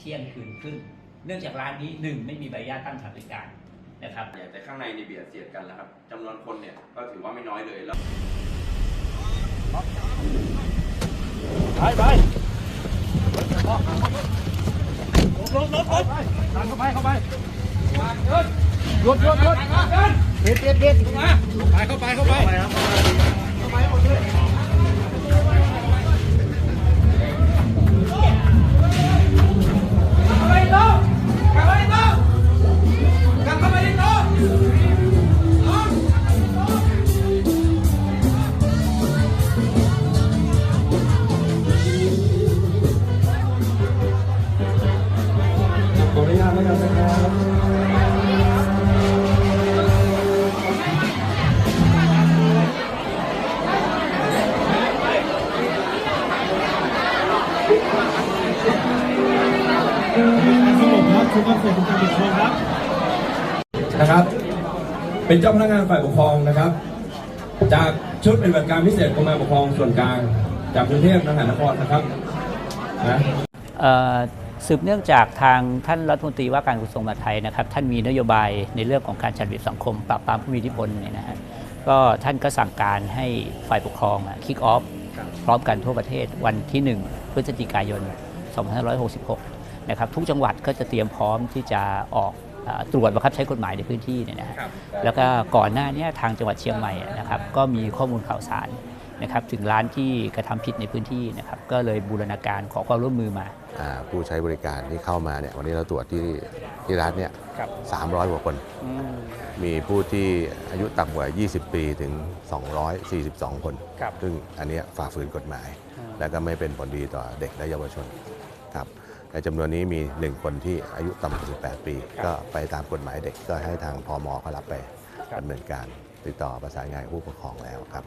เที่ยงคืนครึ่งเนื่องจากร้านนี้หนึ่งไม่มีใบอนุญาตตั้งสถานบริการนะครับแต่ข้างในในเบียดเสียดกันแล้วครับจำนวนคนเนี่ยก็ถือว่าไม่น้อยเลยแล้วไปไปลงลงลงดันเข้าไปเข้าไปหยุดหยุดหยุดเด็ดเด็ดเด็ดเข้ามาเข้าไปเข้าไปเข้าไป สรุปครับคือคอนเซ็ปต์ของการปกครองครับนะครับ เป็นเจ้าพนักงานฝ่ายปกครองนะครับ จากชุดปฏิบัติการพิเศษกรมการปกครองส่วนกลาง จากกรุงเทพมหานครนะครับนะเอ่อสืบเนื่องจากทางท่านรัฐมนตรีว่าการกระทรวงมหาดไทยนะครับ ท่านมีนโยบายในเรื่องของการจัดระเบียบสังคม ปราบปรามผู้มีอิทธิพลเนี่ยนะฮะก็ท่านก็สั่งการให้ฝ่ายปกครองคิกออฟพร้อมกันทั่วประเทศวันที่ 1 พฤศจิกายน 2566 นะครับทุกจังหวัดก็จะเตรียมพร้อมที่จะออกเอ่อตรวจบังคับใช้กฎหมายในพื้นที่เนี่ยนะฮะแล้วก็ก่อนหน้าเนี้ทางจังหวัดเชียงใหม่นะครับก็มีข้อมูลข่าวสารนะครับถึงร้านที่กระทำผิดในพื้นที่นะครับก็เลยบูรณาการขอความร่วมมือมาอ่าผู้ใช้บริการที่เข้ามาเนี่ยวันนี้เราตรวจที่ที่ร้านเนี่ยสามร้อยกว่าคน มีผู้ที่อายุต่ำกว่า 20 ปีถึง 242 คนครับซึ่งอันเนี้ยฝ่าฝืนกฎหมาย และก็ไม่เป็นผลดีต่อเด็กและเยาวชนครับ ในจำนวนนี้มี 1 คนที่อายุต่ำกว่า 18 ปี ก็ไปตามกฎหมายเด็กก็ให้ทางพมเขารับไปดำเนินการติดต่อประสานงานกับผู้ปกครองแล้วครับ